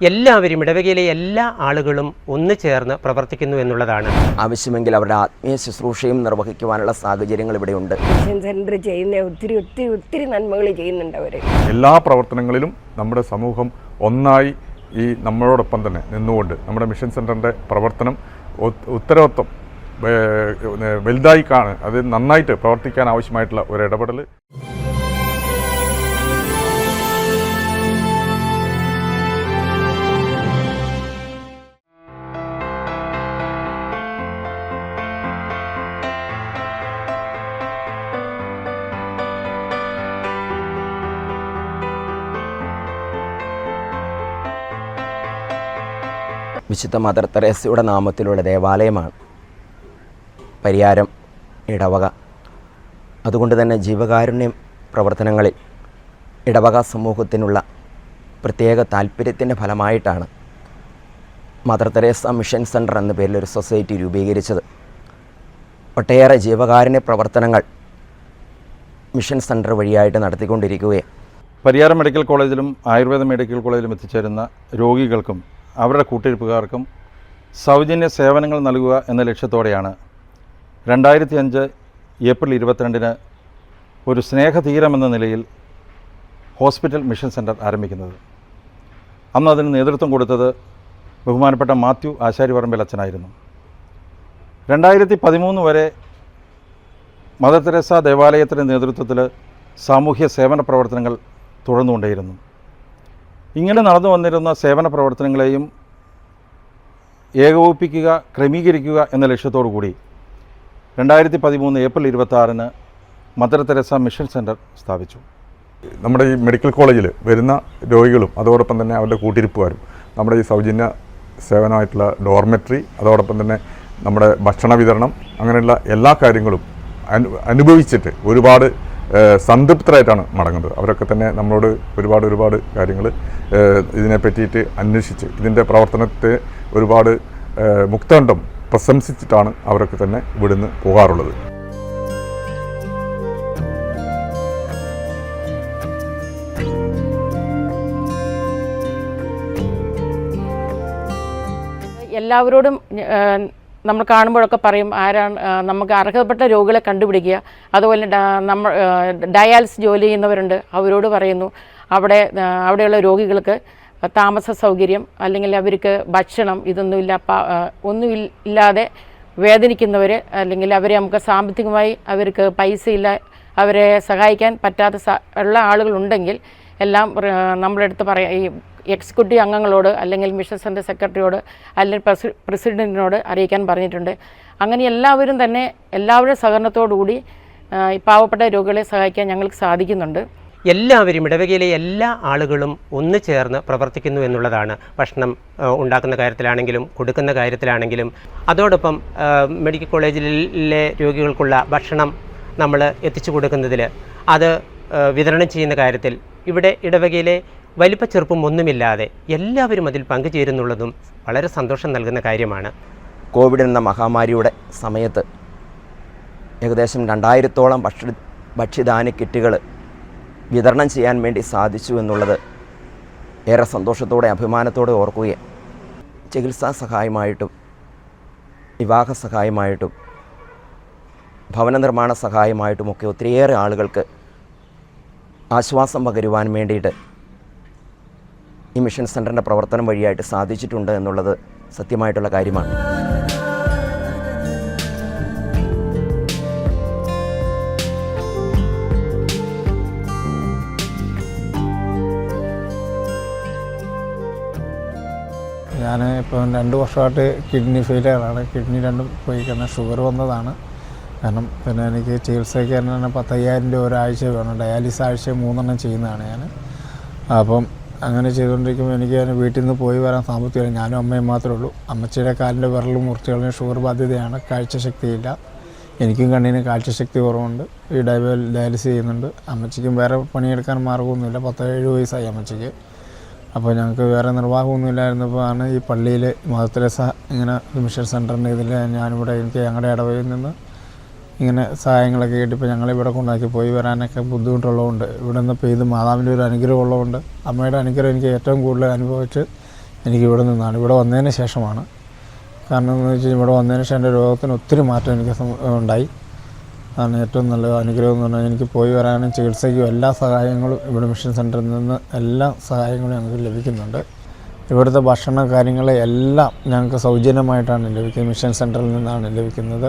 എല്ലാവരും ഇടവകയിലെ എല്ലാ ആളുകളും ഒന്നു ചേർന്ന് പ്രവർത്തിക്കുന്നു എന്നുള്ളതാണ്. ആവശ്യമെങ്കിൽ അവരുടെ ആത്മീയ ശുശ്രൂഷയും നിർവഹിക്കുവാനുള്ള സാഹചര്യങ്ങൾ ഇവിടെയുണ്ട് മിഷൻ സെന്റർ ചെയ്യുന്ന ഒത്തിരി ഒത്തിരി ഒത്തിരി നന്മകൾ ചെയ്യുന്നുണ്ട് അവർ എല്ലാ പ്രവർത്തനങ്ങളിലും നമ്മുടെ സമൂഹം ഒന്നായി ഈ നമ്മളോടൊപ്പം തന്നെ നിന്നുകൊണ്ട് നമ്മുടെ മിഷൻ സെന്ററിന്റെ പ്രവർത്തനം ഉത്തരവാദിത്വം വലുതായി കാണ അത് നന്നായിട്ട് പ്രവർത്തിക്കാൻ ആവശ്യമായിട്ടുള്ള ഒരു ഇടപെടൽ വിശുദ്ധ മദർ തെരേസയുടെ നാമത്തിലുള്ള ദേവാലയമാണ്. പരിയാരം ഇടവക. അതുകൊണ്ട് തന്നെ ജീവകാരുണ്യ പ്രവർത്തനങ്ങളിൽ ഇടവക സമൂഹത്തിനുള്ള പ്രത്യേക താല്പര്യത്തിന്റെ ഫലമായിട്ടാണ് മദർ തെരേസ മിഷൻ സെന്റർ എന്ന പേരിൽ ഒരു സൊസൈറ്റി രൂപീകരിച്ചത്. ഒട്ടേറെ ജീവകാരുണ്യ പ്രവർത്തനങ്ങൾ മിഷൻ സെന്റർ വഴിയായിട്ട് നടത്തിക്കൊണ്ടിരിക്കുകയാണ്. പരിയാരം മെഡിക്കൽ കോളേജിലും ആയുർവേദ മെഡിക്കൽ കോളേജിലും എത്തിച്ചേരുന്ന രോഗികൾക്കും അവരുടെ കൂട്ടിരിപ്പുകാർക്കും സൗജന്യ സേവനങ്ങൾ നൽകുക എന്ന ലക്ഷ്യത്തോടെയാണ് രണ്ടായിരത്തി അഞ്ച് ഏപ്രിൽ ഇരുപത്തിരണ്ടിന് ഒരു സ്നേഹതീരം എന്ന നിലയിൽ ഹോസ്പിറ്റൽ മിഷൻ സെന്റർ ആരംഭിക്കുന്നത്. അന്ന് അതിന് നേതൃത്വം കൊടുത്തത് ബഹുമാനപ്പെട്ട മാത്യു ആശാരിപറമ്പിൽ അച്ഛനായിരുന്നു. രണ്ടായിരത്തി പതിമൂന്ന് വരെ മദർ തെരേസ ദേവാലയത്തിന്റെ നേതൃത്വത്തിൽ സാമൂഹ്യ സേവന പ്രവർത്തനങ്ങൾ തുടർന്നുകൊണ്ടേയിരുന്നു. ഇങ്ങനെ നടന്നു വന്നിരുന്ന സേവന പ്രവർത്തനങ്ങളെയും ഏകോപിപ്പിക്കുക ക്രമീകരിക്കുക എന്ന ലക്ഷ്യത്തോടു കൂടി രണ്ടായിരത്തി പതിമൂന്ന് ഏപ്രിൽ ഇരുപത്തി മദർ തെരേസ മിഷൻ സെന്റർ സ്ഥാപിച്ചു. നമ്മുടെ ഈ മെഡിക്കൽ കോളേജിൽ വരുന്ന രോഗികളും അതോടൊപ്പം തന്നെ അവരുടെ കൂട്ടിരിപ്പുകാരും നമ്മുടെ ഈ സൗജന്യ സേവനമായിട്ടുള്ള ഡോർമെട്രി അതോടൊപ്പം തന്നെ നമ്മുടെ ഭക്ഷണ വിതരണം അങ്ങനെയുള്ള എല്ലാ കാര്യങ്ങളും അനുഭവിച്ചിട്ട് ഒരുപാട് സംതൃപ്തരായിട്ടാണ് മടങ്ങുന്നത്. അവരൊക്കെ തന്നെ നമ്മളോട് ഒരുപാട് ഒരുപാട് കാര്യങ്ങൾ ഇതിനെ പറ്റിയിട്ട് അന്വേഷിച്ച് ഇതിന്റെ പ്രവർത്തനത്തെ ഒരുപാട് ഏഹ്, മുക്തകണ്ഠം പ്രശംസിച്ചിട്ടാണ് അവരൊക്കെ തന്നെ ഇവിടുന്ന് പോകാറുള്ളത്. എല്ലാവരോടും നമ്മൾ കാണുമ്പോഴൊക്കെ പറയും ആരാണ് നമുക്ക് അർഹതപ്പെട്ട രോഗികളെ കണ്ടുപിടിക്കുക. അതുപോലെ നമ്മൾ ആ, ഡയാലിസിസ് ജോലി ചെയ്യുന്നവരുണ്ട് അവരോട് പറയുന്നു അവിടെ അവിടെയുള്ള രോഗികൾക്ക് താമസ സൗകര്യം അല്ലെങ്കിൽ അവർക്ക് ഭക്ഷണം ഇതൊന്നുമില്ല ഒന്നും ഇല്ലാതെ വേദനിക്കുന്നവർ അല്ലെങ്കിൽ അവരെ നമുക്ക് സാമ്പത്തികമായി അവർക്ക് പൈസ ഇല്ല അവരെ സഹായിക്കാൻ പറ്റാത്ത ഉള്ള ആളുകളുണ്ടെങ്കിൽ എല്ലാം നമ്മുടെ അടുത്ത് പറയാം ഈ എക്സിക്യൂട്ടീവ് അംഗങ്ങളോട് അല്ലെങ്കിൽ മിഷൻ സെന്റർ സെക്രട്ടറിയോട് അല്ലെങ്കിൽ പ്രസി പ്രസിഡന്റിനോട് അറിയിക്കാൻ പറഞ്ഞിട്ടുണ്ട്. അങ്ങനെ എല്ലാവരും തന്നെ എല്ലാവരുടെ സഹകരണത്തോടുകൂടി പാവപ്പെട്ട രോഗികളെ സഹായിക്കാൻ ഞങ്ങൾക്ക് സാധിക്കുന്നുണ്ട്. എല്ലാവരും ഇടവകയിലെ എല്ലാ ആളുകളും ഒന്നു ചേർന്ന് പ്രവർത്തിക്കുന്നു എന്നുള്ളതാണ് ഭക്ഷണം ഉണ്ടാക്കുന്ന കാര്യത്തിലാണെങ്കിലും കൊടുക്കുന്ന കാര്യത്തിലാണെങ്കിലും. അതോടൊപ്പം മെഡിക്കൽ കോളേജിലെ രോഗികൾക്കുള്ള ഭക്ഷണം നമ്മൾ എത്തിച്ചു കൊടുക്കുന്നതിൽ അത് വിതരണം ചെയ്യുന്ന കാര്യത്തിൽ ഇവിടെ ഇടവകയിലെ വലിപ്പ ചെറുപ്പം ഒന്നുമില്ലാതെ എല്ലാവരും അതിൽ പങ്കുചേരുന്നുള്ളതും വളരെ സന്തോഷം നൽകുന്ന കാര്യമാണ്. കോവിഡ് എന്ന മഹാമാരിയുടെ സമയത്ത് ഏകദേശം രണ്ടായിരത്തോളം ഭക്ഷ്യ ഭക്ഷ്യധാന്യ കിറ്റുകൾ വിതരണം ചെയ്യാൻ വേണ്ടി സാധിച്ചു എന്നുള്ളത് ഏറെ സന്തോഷത്തോടെ അഭിമാനത്തോടെ ഓർക്കുകയും ചികിത്സാ സഹായമായിട്ടും വിവാഹ സഹായമായിട്ടും ഭവന നിർമ്മാണ സഹായമായിട്ടുമൊക്കെ ഒത്തിരിയേറെ ആളുകൾക്ക് ആശ്വാസം പകരുവാൻ വേണ്ടിയിട്ട് ഈ മിഷൻ സെന്ററിന്റെ പ്രവർത്തനം വഴിയായിട്ട് സാധിച്ചിട്ടുണ്ട് എന്നുള്ളത് സത്യമായിട്ടുള്ള കാര്യമാണ്. ഞാൻ ഇപ്പം രണ്ട് വർഷമായിട്ട് കിഡ്നി ഫെയിലിയറാണ് കിഡ്നി രണ്ടും പോയി കാരണം ഷുഗർ വന്നതാണ്. കാരണം പിന്നെ എനിക്ക് ചികിത്സയ്ക്ക് തന്നെ പത്തയ്യായിരം രൂപ ഒരാഴ്ച വേണം. ഡയാലിസ് ആഴ്ച മൂന്നെണ്ണം ചെയ്യുന്നതാണ് ഞാൻ അപ്പം അങ്ങനെ ചെയ്തുകൊണ്ടിരിക്കുമ്പോൾ എനിക്ക് ഞാൻ വീട്ടിൽ നിന്ന് പോയി വരാൻ സാമ്പത്തികമില്ല. ഞാനും അമ്മയും മാത്രമേ ഉള്ളൂ. അമ്മച്ചിയുടെ കാലിന്റെ വിരൽ മുറിച്ചുകളും ഷുഗർ ബാധ്യതയാണ്. കാഴ്ചശക്തിയില്ല എനിക്കും കണ്ണിന് കാഴ്ചശക്തി കുറവുണ്ട്. ഈ ഡയബൽ ഡയാലിസ് ചെയ്യുന്നുണ്ട്. അമ്മച്ചിക്കും വേറെ പണിയെടുക്കാൻ മാർഗമൊന്നുമില്ല പത്തേഴ് വയസ്സായി അമ്മച്ചിക്ക്. അപ്പോൾ ഞങ്ങൾക്ക് വേറെ നിർവാഹമൊന്നുമില്ലായിരുന്നപ്പോൾ ആണ് ഈ പള്ളിയിൽ മദർതെരേസ ഇങ്ങനെ മിഷൻ സെന്ററിന്റെ ഇതിൽ ഞാനിവിടെ എനിക്ക് ഞങ്ങളുടെ ഇടവയിൽ നിന്ന് ഇങ്ങനെ സഹായങ്ങളൊക്കെ കിട്ടിയപ്പോൾ ഞങ്ങളിവിടെ കൊണ്ടാക്കി പോയി വരാനൊക്കെ ബുദ്ധിമുട്ടുള്ളതുകൊണ്ട് ഇവിടെ നിന്ന് ഇപ്പോൾ ഇത് മാതാവിന്റെ ഒരു അനുഗ്രഹം ഉള്ളതുകൊണ്ട് അമ്മയുടെ അനുഗ്രഹം എനിക്ക് ഏറ്റവും കൂടുതൽ അനുഭവിച്ച് എനിക്ക് ഇവിടെ നിന്നാണ്. ഇവിടെ വന്നതിന് ശേഷമാണ്. കാരണം എന്ന് വെച്ചാൽ ഇവിടെ വന്നതിന് ശേഷം എന്റെ രോഗത്തിന് ഒത്തിരി മാറ്റം എനിക്ക് ഉണ്ടായി. അതാണ് ഏറ്റവും നല്ല അനുഗ്രഹം എന്ന് പറഞ്ഞാൽ എനിക്ക് പോയി വരാനും ചികിത്സയ്ക്കും എല്ലാ സഹായങ്ങളും ഇവിടെ മിഷൻ സെന്ററിൽ നിന്ന് എല്ലാ സഹായങ്ങളും ഞങ്ങൾക്ക് ലഭിക്കുന്നുണ്ട്. ഇവിടുത്തെ ഭക്ഷണ കാര്യങ്ങൾ എല്ലാം ഞങ്ങൾക്ക് സൗജന്യമായിട്ടാണ് ലഭിക്കുന്നത്. മിഷൻ സെന്ററിൽ നിന്നാണ് ലഭിക്കുന്നത്.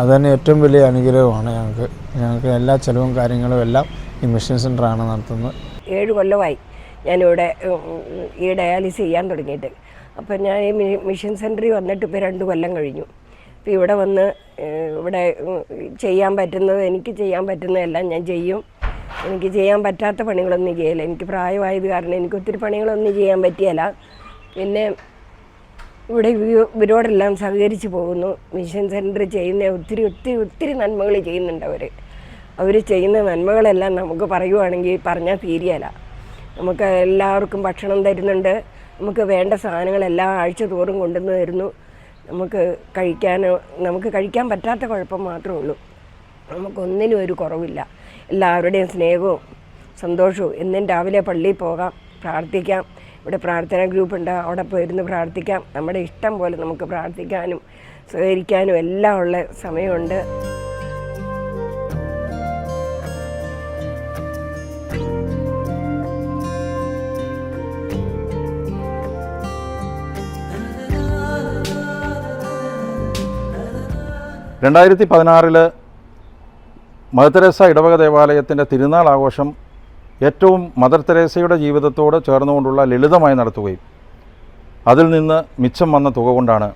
അത് തന്നെ ഏറ്റവും വലിയ അനുഗ്രഹമാണ് ഞങ്ങൾക്ക്. ഞങ്ങൾക്ക് എല്ലാ ചിലവും കാര്യങ്ങളും എല്ലാം ഈ മിഷൻ സെന്ററാണ് നടത്തുന്നത്. ഏഴ് കൊല്ലമായി ഞാനിവിടെ ഈ ഡയാലിസിസ് ചെയ്യാൻ തുടങ്ങിയിട്ട്. അപ്പം ഞാൻ ഈ മിഷൻ സെന്ററിൽ വന്നിട്ട് ഇപ്പോൾ രണ്ട് കൊല്ലം കഴിഞ്ഞു. അപ്പോൾ ഇവിടെ വന്ന് ഇവിടെ ചെയ്യാൻ പറ്റുന്നത് എനിക്ക് ചെയ്യാൻ പറ്റുന്നതെല്ലാം ഞാൻ ചെയ്യും. എനിക്ക് ചെയ്യാൻ പറ്റാത്ത പണികളൊന്നും ചെയ്യില്ല. എനിക്ക് പ്രായമായത് കാരണം എനിക്ക് ഒത്തിരി പണികളൊന്നും ചെയ്യാൻ പറ്റിയല്ല. പിന്നെ ഇവിടെ ഇവ- ഇവരോടെല്ലാം സഹകരിച്ച് പോകുന്നു. മിഷൻ സെന്റർ ചെയ്യുന്ന ഒത്തിരി ഒത്തിരി ഒത്തിരി നന്മകൾ ചെയ്യുന്നുണ്ട് അവർ അവർ ചെയ്യുന്ന നന്മകളെല്ലാം നമുക്ക് പറയുവാണെങ്കിൽ പറഞ്ഞാൽ തീരിയല്ല. നമുക്ക് എല്ലാവർക്കും ഭക്ഷണം തരുന്നുണ്ട്. നമുക്ക് വേണ്ട സാധനങ്ങളെല്ലാം ആഴ്ച തോറും കൊണ്ടുവന്ന് തരുന്നു. നമുക്ക് കഴിക്കാനോ നമുക്ക് കഴിക്കാൻ പറ്റാത്ത കുഴപ്പം മാത്രമേ ഉള്ളൂ. നമുക്കൊന്നിനും ഒരു കുറവില്ല. എല്ലാവരുടെയും സ്നേഹവും സന്തോഷവും എന്നും രാവിലെ പള്ളിയിൽ പോകാം പ്രാർത്ഥിക്കാം. ഇവിടെ പ്രാർത്ഥന ഗ്രൂപ്പുണ്ട് അവിടെ പോയിരുന്ന് പ്രാർത്ഥിക്കാം. നമ്മുടെ ഇഷ്ടം പോലെ നമുക്ക് പ്രാർത്ഥിക്കാനും സ്വീകരിക്കാനും എല്ലാം ഉള്ള സമയമുണ്ട്. രണ്ടായിരത്തി പതിനാറിൽ മദർ തെരേസ ഇടവക ദേവാലയത്തിന്റെ തിരുനാൾ ആഘോഷം ഏറ്റവും മദർ തെരേസയുടെ ജീവിതത്തോട് ചേർന്നുകൊണ്ടുള്ള ലളിതമായി നടത്തുകയും അതിൽ നിന്ന് മിച്ചം വന്ന തുക കൊണ്ടാണ്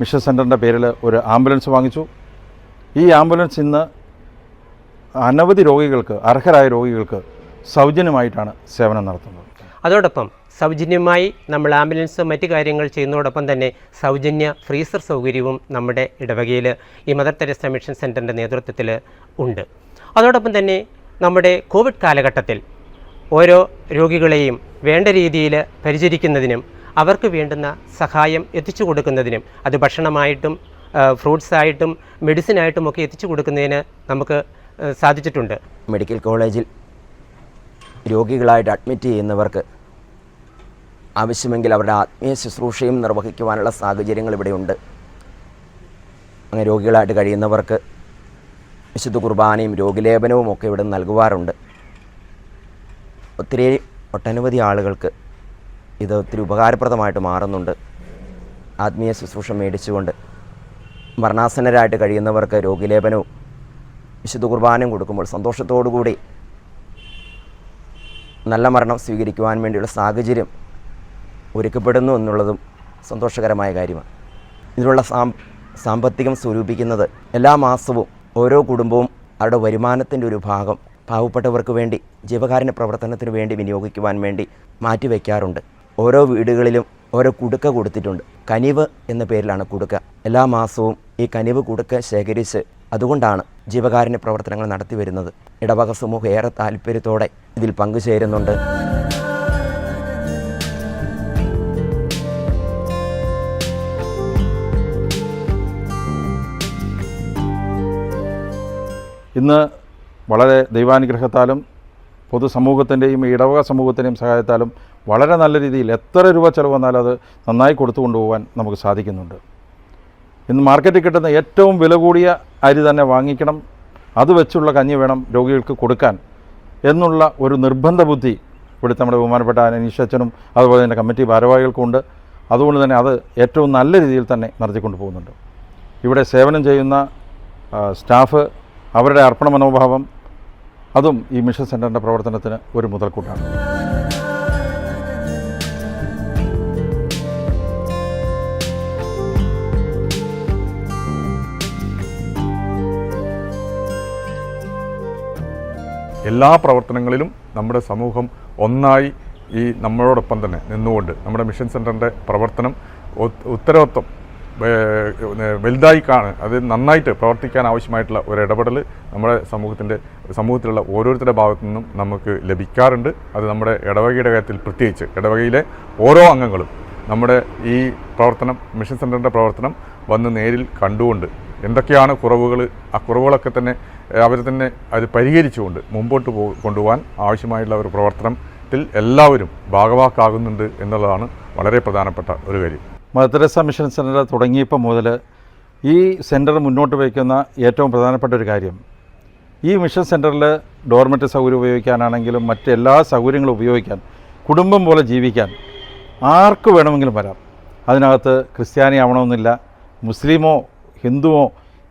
മിഷൻ സെന്ററിന്റെ പേരിൽ ഒരു ആംബുലൻസ് വാങ്ങിച്ചു. ഈ ആംബുലൻസ് ഇന്ന് അനവധി രോഗികൾക്ക് അർഹരായ രോഗികൾക്ക് സൗജന്യമായിട്ടാണ് സേവനം നടത്തുന്നത്. അതോടൊപ്പം സൗജന്യമായി നമ്മൾ ആംബുലൻസ് മറ്റ് കാര്യങ്ങൾ ചെയ്യുന്നതോടൊപ്പം തന്നെ സൗജന്യ ഫ്രീസർ സൗകര്യവും നമ്മുടെ ഇടവകയിൽ ഈ മദർ തെരേസ മിഷൻ സെന്ററിന്റെ നേതൃത്വത്തിൽ ഉണ്ട്. അതോടൊപ്പം തന്നെ നമ്മുടെ കോവിഡ് കാലഘട്ടത്തിൽ ഓരോ രോഗികളെയും വേണ്ട രീതിയിൽ പരിചരിക്കുന്നതിനും അവർക്ക് വേണ്ടുന്ന സഹായം എത്തിച്ചു കൊടുക്കുന്നതിനും അത് ഭക്ഷണമായിട്ടും ഫ്രൂട്ട്സായിട്ടും മെഡിസിനായിട്ടും ഒക്കെ എത്തിച്ചു കൊടുക്കുന്നതിന് നമുക്ക് സാധിച്ചിട്ടുണ്ട്. മെഡിക്കൽ കോളേജിൽ രോഗികളായിട്ട് അഡ്മിറ്റ് ചെയ്യുന്നവർക്ക് ആവശ്യമെങ്കിൽ അവരുടെ ആത്മീയ ശുശ്രൂഷയും നിർവഹിക്കുവാനുള്ള സാഹചര്യങ്ങൾ ഇവിടെയുണ്ട്. അങ്ങനെ രോഗികളായിട്ട് കഴിയുന്നവർക്ക് വിശുദ്ധ കുർബാനയും രോഗലേപനവും ഒക്കെ ഇവിടെ നൽകുവാറുണ്ട്. ഒത്തിരി ഒട്ടനവധി ആളുകൾക്ക് ഇത് ഒത്തിരി ഉപകാരപ്രദമായിട്ട് മാറുന്നുണ്ട്. ആത്മീയ ശുശ്രൂഷ മേടിച്ചുകൊണ്ട് മരണാസന്നരായിട്ട് കഴിയുന്നവർക്ക് രോഗലേപനവും വിശുദ്ധ കുർബാനയും കൊടുക്കുമ്പോൾ സന്തോഷത്തോടു കൂടി നല്ല മരണം സ്വീകരിക്കുവാൻ വേണ്ടിയുള്ള സാഹചര്യം ഒരുക്കപ്പെടുന്നു എന്നുള്ളതും സന്തോഷകരമായ കാര്യമാണ്. ഇതിനുള്ള സാമ്പത്തികം സ്വരൂപിക്കുന്നത് എല്ലാ മാസവും ഓരോ കുടുംബവും അവരുടെ വരുമാനത്തിന്റെ ഒരു ഭാഗം പാവപ്പെട്ടവർക്ക് വേണ്ടി ജീവകാരുണ്യ പ്രവർത്തനത്തിന് വേണ്ടി വിനിയോഗിക്കുവാൻ വേണ്ടി മാറ്റിവെക്കാറുണ്ട്. ഓരോ വീടുകളിലും ഓരോ കുടുക്ക കൊടുത്തിട്ടുണ്ട്. കനിവ് എന്ന പേരിലാണ് കുടുക്ക. എല്ലാ മാസവും ഈ കനിവ് കുടുക്ക ശേഖരിച്ച് അതുകൊണ്ടാണ് ജീവകാരുണ്യ പ്രവർത്തനങ്ങൾ നടത്തി വരുന്നത് ഇടവക സമൂഹം ഏറെ താല്പര്യത്തോടെ ഇതിൽ പങ്കുചേരുന്നുണ്ട്. ഇന്ന് വളരെ ദൈവാനുഗ്രഹത്താലും പൊതുസമൂഹത്തിന്റെയും ഇടവക സമൂഹത്തിന്റെയും സഹായത്താലും വളരെ നല്ല രീതിയിൽ എത്ര രൂപ ചിലവ് വന്നാലും അത് നന്നായി കൊടുത്തു കൊണ്ടുപോകാൻ നമുക്ക് സാധിക്കുന്നുണ്ട്. ഇന്ന് മാർക്കറ്റിൽ കിട്ടുന്ന ഏറ്റവും വില കൂടിയ അരി തന്നെ വാങ്ങിക്കണം. അത് വെച്ചുള്ള കഞ്ഞി വേണം രോഗികൾക്ക് കൊടുക്കാൻ എന്നുള്ള ഒരു നിർബന്ധ ബുദ്ധി ഇവിടുത്തെ നമ്മുടെ ബഹുമാനപ്പെട്ട അനീഷച്ചനും അതുപോലെ തന്നെ കമ്മിറ്റി ഭാരവാഹികൾക്കുണ്ട്. അതുകൊണ്ട് തന്നെ അത് ഏറ്റവും നല്ല രീതിയിൽ തന്നെ നടത്തിക്കൊണ്ട് പോകുന്നുണ്ട് ഇവിടെ സേവനം ചെയ്യുന്ന സ്റ്റാഫ് അവരുടെ അർപ്പണ മനോഭാവം അതും ഈ മിഷൻ സെന്ററിന്റെ പ്രവർത്തനത്തിന് ഒരു മുതൽക്കൂട്ടാണ്. എല്ലാ പ്രവർത്തനങ്ങളിലും നമ്മുടെ സമൂഹം ഒന്നായി ഈ നമ്മളോടൊപ്പം തന്നെ നിന്നുകൊണ്ട് നമ്മുടെ മിഷൻ സെന്ററിന്റെ പ്രവർത്തനം ഉത്- ഉത്തരവാദിത്വം വലുതായി കാണ് അത് നന്നായിട്ട് പ്രവർത്തിക്കാൻ ആവശ്യമായിട്ടുള്ള ഒരു ഇടപെടൽ നമ്മുടെ സമൂഹത്തിന്റെ സമൂഹത്തിലുള്ള ഓരോരുത്തരുടെ ഭാഗത്തു നിന്നും നമുക്ക് ലഭിക്കാറുണ്ട്. അത് നമ്മുടെ ഇടവകയുടെ കാര്യത്തിൽ പ്രത്യേകിച്ച് ഇടവകയിലെ ഓരോ അംഗങ്ങളും നമ്മുടെ ഈ പ്രവർത്തനം മിഷൻ സെന്ററിന്റെ പ്രവർത്തനം വന്ന് നേരിൽ കണ്ടുകൊണ്ട് എന്തൊക്കെയാണ് കുറവുകൾ ആ കുറവുകളൊക്കെ തന്നെ അവർ തന്നെ അത് പരിഹരിച്ചുകൊണ്ട് മുമ്പോട്ട് പോ കൊണ്ടുപോകാൻ ആവശ്യമായിട്ടുള്ള ഒരു പ്രവർത്തനത്തിൽ എല്ലാവരും ഭാഗവാക്കാകുന്നുണ്ട് എന്നുള്ളതാണ് വളരെ പ്രധാനപ്പെട്ട ഒരു കാര്യം. മദ്രസ മിഷൻ സെന്റർ തുടങ്ങിയപ്പോൾ മുതൽ ഈ സെന്റർ മുന്നോട്ട് വയ്ക്കുന്ന ഏറ്റവും പ്രധാനപ്പെട്ട ഒരു കാര്യം ഈ മിഷൻ സെന്ററിൽ ഡോർമെറ്റ് സൗകര്യം ഉപയോഗിക്കാനാണെങ്കിലും മറ്റെല്ലാ സൗകര്യങ്ങളും ഉപയോഗിക്കാൻ കുടുംബം പോലെ ജീവിക്കാൻ ആർക്ക് വേണമെങ്കിലും വരാം. അതിനകത്ത് ക്രിസ്ത്യാനി ആവണമെന്നില്ല മുസ്ലിമോ ഹിന്ദുവോ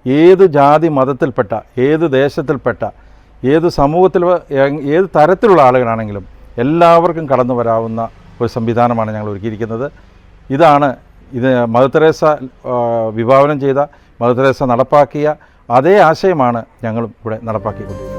ഏത് ജാതി മതത്തിൽപ്പെട്ട ഏത് ദേശത്തിൽപ്പെട്ട ഏത് സമൂഹത്തിൽ ഏത് തരത്തിലുള്ള ആളുകളാണെങ്കിലും എല്ലാവർക്കും കടന്നു വരാവുന്ന ഒരു സംവിധാനമാണ് ഞങ്ങൾ ഒരുക്കിയിരിക്കുന്നത്. ഇതാണ് ഇത് മദർ തെരേസ വിഭാവനം ചെയ്ത മദർ തെരേസ നടപ്പാക്കിയ അതേ ആശയമാണ് ഞങ്ങളും ഇവിടെ നടപ്പാക്കിക്കൊണ്ടിരിക്കുന്നത്.